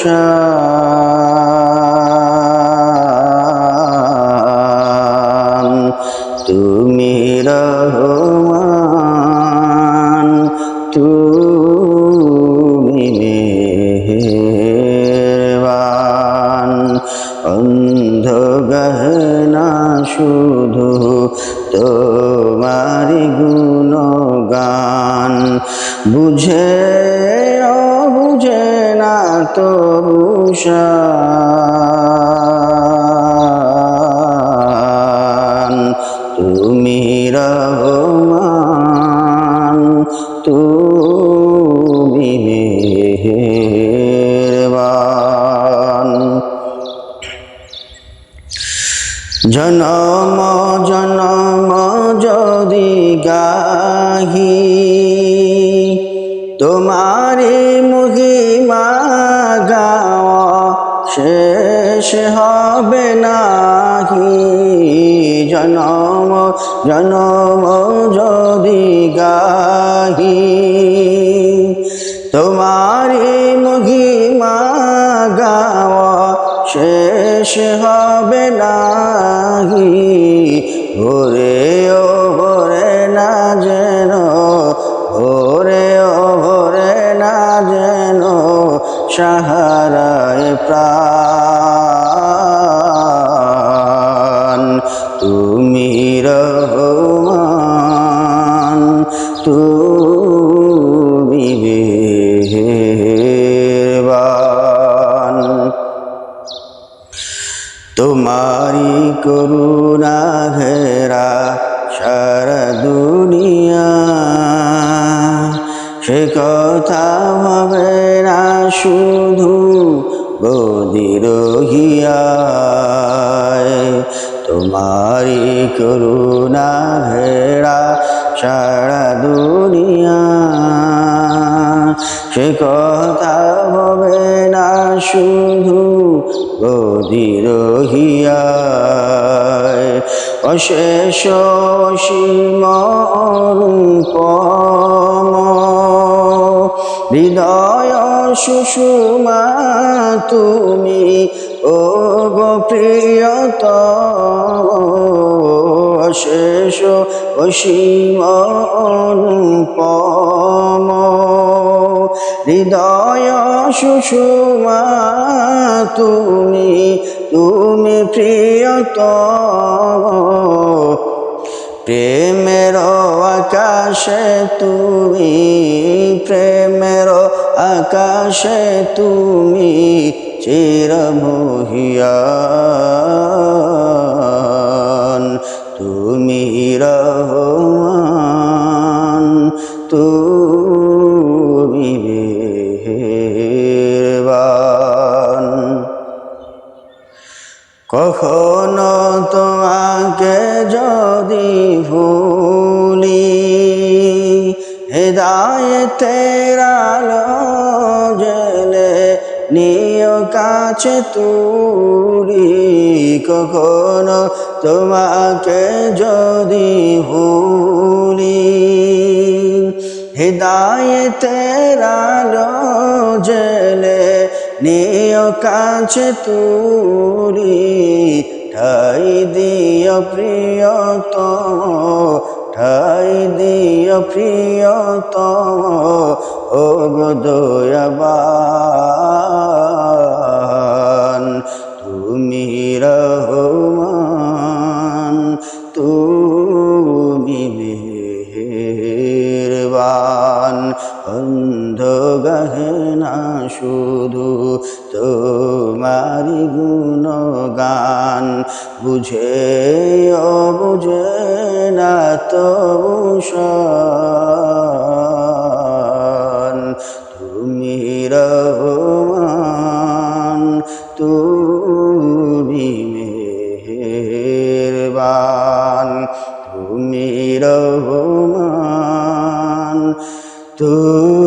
তবু শান তুমি রহমান তুমি মেহেরবান। অন্ধ গহনা শুধু তোমারি গুণগান। বুঝে না তো তুমি রহমান তুমি মেহেরবান। জনম জনম যদি গাহি শেষ হবে নাহি। জনম জনম যদি গাহি। তোমারি মহিমা গাওয়া শেষ হবে সাহারায় প্রাণ। তুমি রহমান মেহেরবান। তোমারি করুণা ঘেরা সারা দুনিয়া সে কথা হবে না শুধু বদির তোমারি করুণা ঘেরা সারা দুনিয়া। সে কথা হবে না শুধু বদির অশেষ সীম রূপম হৃদয় সুষুমা তুমি ও গো প্রিয়ত অশেষ অসীম অনুপম। হৃদয় সুষুমা তুমি তুমি প্রিয়ত প্রেমের আকাশে তুমি প্রেমের আকাশে তুমি চিরমহিয়ান তুমি রহমান তুমি কখনো তোমাকে যদি ভুলি, হেদায়তের আলো জেলে নিয় কাছে তুলি, কখনো তোমাকে যদি ভুলি, হৃদায়তের আলো জেলে নিয় কাছে তুলি দিয় প্রিয়তম ঠাই দিয় প্রিয়তম ও দয়াবান তুমি রহমান তুমি মেহেরবান অন্ধ গহনা শুধু গুণগান বুঝে ও বুঝে না শান তুমি রহমান তুমি মেহেরবান। তুমি রহমান তুমি